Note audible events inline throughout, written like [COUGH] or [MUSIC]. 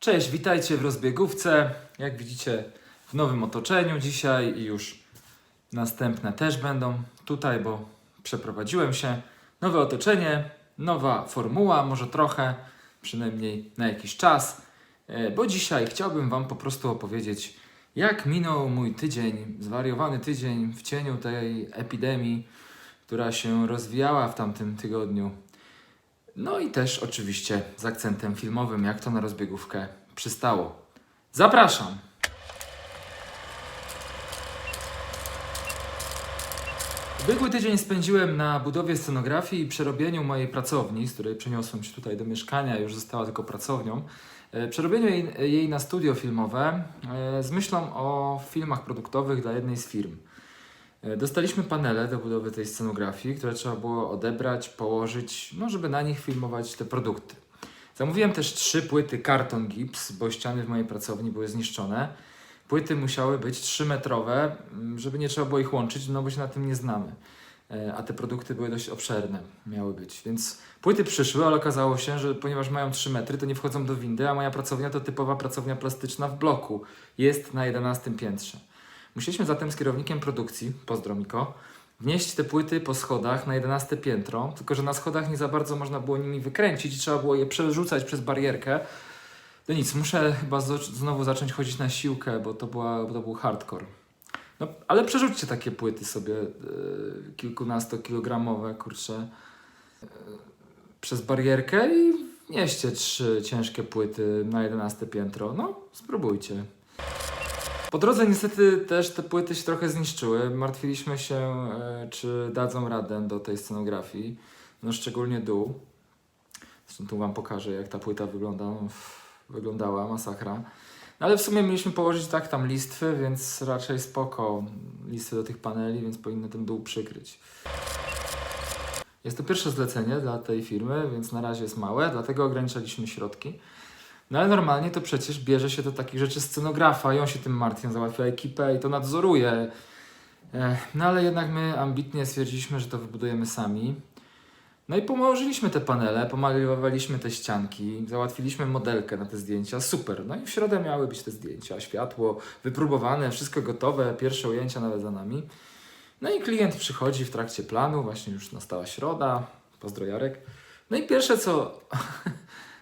Cześć, witajcie w rozbiegówce. Jak widzicie, w nowym otoczeniu dzisiaj i już następne też będą tutaj, bo przeprowadziłem się. Nowe otoczenie, nowa formuła, może trochę, przynajmniej na jakiś czas, E, bo dzisiaj chciałbym Wam po prostu opowiedzieć, jak minął mój tydzień, zwariowany tydzień w cieniu tej epidemii, która się rozwijała w tamtym tygodniu. No i też oczywiście z akcentem filmowym, jak to na rozbiegówkę przystało. Zapraszam! Ubiegły tydzień spędziłem na budowie scenografii i przerobieniu mojej pracowni, z której przeniosłem się tutaj do mieszkania, już została tylko pracownią. E, Przerobieniu jej, jej na studio filmowe e, z myślą o filmach produktowych dla jednej z firm. E, Dostaliśmy panele do budowy tej scenografii, które trzeba było odebrać, położyć, no żeby na nich filmować te produkty. Zamówiłem też trzy płyty karton gips, bo ściany w mojej pracowni były zniszczone. Płyty musiały być 3-metrowe, m, żeby nie trzeba było ich łączyć, no bo się na tym nie znamy. E, A te produkty były dość obszerne, miały być. Więc płyty przyszły, ale okazało się, że ponieważ mają 3 metry, to nie wchodzą do windy, a moja pracownia to typowa pracownia plastyczna w bloku. Jest na 11 piętrze. Musieliśmy zatem z kierownikiem produkcji, pozdro Miko, wnieść te płyty po schodach na 11 piętro, tylko że na schodach nie za bardzo można było nimi wykręcić i trzeba było je przerzucać przez barierkę. No nic, muszę chyba znowu zacząć chodzić na siłkę, bo to, była, bo to był hardcore. No, ale przerzućcie takie płyty sobie yy, kilkunastokilogramowe, kurczę, yy, przez barierkę i wnieście trzy ciężkie płyty na 11 piętro. No, spróbujcie. Po drodze niestety też te płyty się trochę zniszczyły. Martwiliśmy się, e, czy dadzą radę do tej scenografii. No szczególnie dół. Zresztą tu wam pokażę, jak ta płyta wygląda. Wyglądała, masakra. No, ale w sumie mieliśmy położyć tak tam listwy, więc raczej spoko. Listwy do tych paneli, więc powinny ten dół przykryć. Jest to pierwsze zlecenie dla tej firmy, więc na razie jest małe, dlatego ograniczaliśmy środki. No ale normalnie to przecież bierze się do takich rzeczy scenografa i on się tym martwi, on załatwia ekipę i to nadzoruje. No ale jednak my ambitnie stwierdziliśmy, że to wybudujemy sami. No i położyliśmy te panele, pomalowaliśmy te ścianki, załatwiliśmy modelkę na te zdjęcia, super. No i w środę miały być te zdjęcia, światło wypróbowane, wszystko gotowe, pierwsze ujęcia nawet za nami. No i klient przychodzi w trakcie planu, właśnie już nastała środa, pozdro Jarek. No i pierwsze co, [LAUGHS]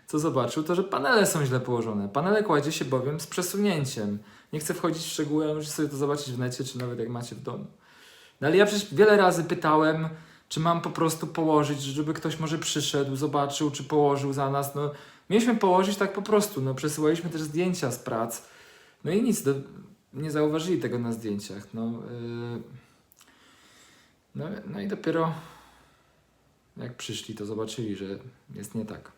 co zobaczył, to że panele są źle położone. Panele kładzie się bowiem z przesunięciem. Nie chcę wchodzić w szczegóły, ale możecie sobie to zobaczyć w necie, czy nawet jak macie w domu. No ale ja przecież wiele razy pytałem, czy mam po prostu położyć, żeby ktoś może przyszedł, zobaczył, czy położył za nas. No, mieliśmy położyć tak po prostu. No, przesyłaliśmy też zdjęcia z prac. No i nic, do, nie zauważyli tego na zdjęciach. No, yy, no, no i dopiero jak przyszli, to zobaczyli, że jest nie tak.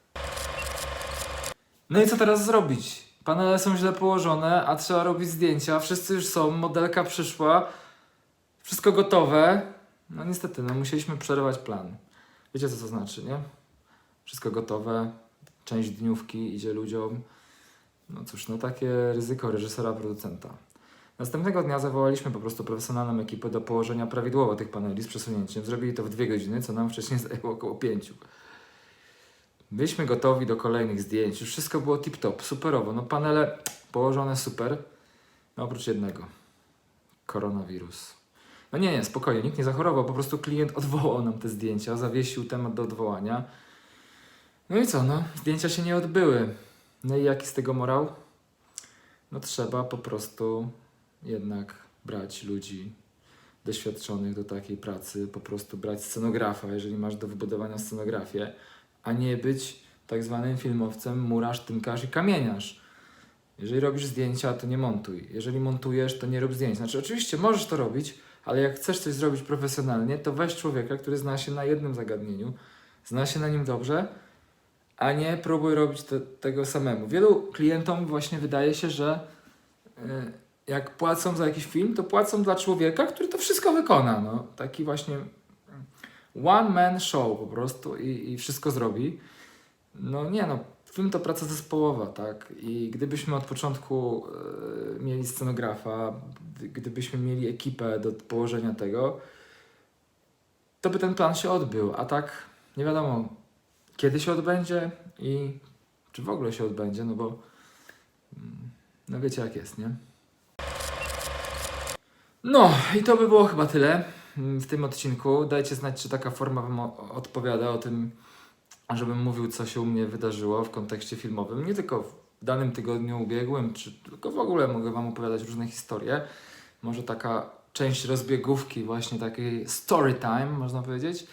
No i co teraz zrobić? Panele są źle położone, a trzeba robić zdjęcia. Wszyscy już są, modelka przyszła, wszystko gotowe. No niestety, no musieliśmy przerwać plan. Wiecie co to znaczy, nie? Wszystko gotowe, część dniówki idzie ludziom. No cóż, no takie ryzyko reżysera, producenta. Następnego dnia zawołaliśmy po prostu profesjonalną ekipę do położenia prawidłowo tych paneli z przesunięciem. Zrobili to w dwie godziny, co nam wcześniej [LAUGHS] zajęło około pięciu. Byliśmy gotowi do kolejnych zdjęć. Już wszystko było tip-top, superowo. No panele położone super. No oprócz jednego. Koronawirus. No nie, nie, spokojnie, nikt nie zachorował, po prostu klient odwołał nam te zdjęcia, zawiesił temat do odwołania. No i co, no, zdjęcia się nie odbyły. No i jaki z tego morał? No trzeba po prostu jednak brać ludzi doświadczonych do takiej pracy, po prostu brać scenografa, jeżeli masz do wybudowania scenografię, a nie być tak zwanym filmowcem murarz, tynkarz i kamieniarz. Jeżeli robisz zdjęcia, to nie montuj. Jeżeli montujesz, to nie rób zdjęć. Znaczy, oczywiście możesz to robić, ale jak chcesz coś zrobić profesjonalnie, to weź człowieka, który zna się na jednym zagadnieniu, zna się na nim dobrze, a nie próbuj robić te, tego samemu. Wielu klientom właśnie wydaje się, że y, jak płacą za jakiś film, to płacą dla człowieka, który to wszystko wykona. No, taki właśnie one man show po prostu i, i wszystko zrobi. No nie no, film to praca zespołowa, tak? I gdybyśmy od początku e, mieli scenografa, gdy- gdybyśmy mieli ekipę do położenia tego, to by ten plan się odbył, a tak nie wiadomo kiedy się odbędzie i czy w ogóle się odbędzie, no bo No wiecie jak jest, nie? No i to by było chyba tyle mm, w tym odcinku. Dajcie znać, czy taka forma Wam odpowiada o tym, żebym mówił, co się u mnie wydarzyło w kontekście filmowym. Nie tylko w danym tygodniu ubiegłym, czy tylko w ogóle mogę Wam opowiadać różne historie. Może taka część rozbiegówki, właśnie takiej story time, można powiedzieć.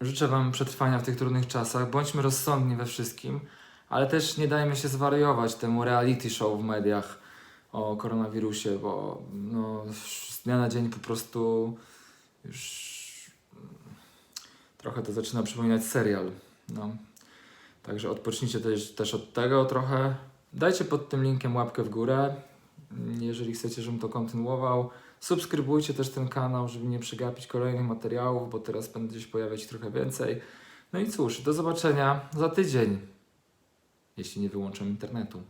Życzę Wam przetrwania w tych trudnych czasach. Bądźmy rozsądni we wszystkim, ale też nie dajmy się zwariować temu reality show w mediach o koronawirusie, bo no, z dnia na dzień po prostu już trochę to zaczyna przypominać serial. No. Także odpocznijcie też, też od tego trochę. Dajcie pod tym linkiem łapkę w górę, jeżeli chcecie, żebym to kontynuował. Subskrybujcie też ten kanał, żeby nie przegapić kolejnych materiałów, bo teraz będzie się pojawiać trochę więcej. No i cóż, do zobaczenia za tydzień, jeśli nie wyłączę internetu.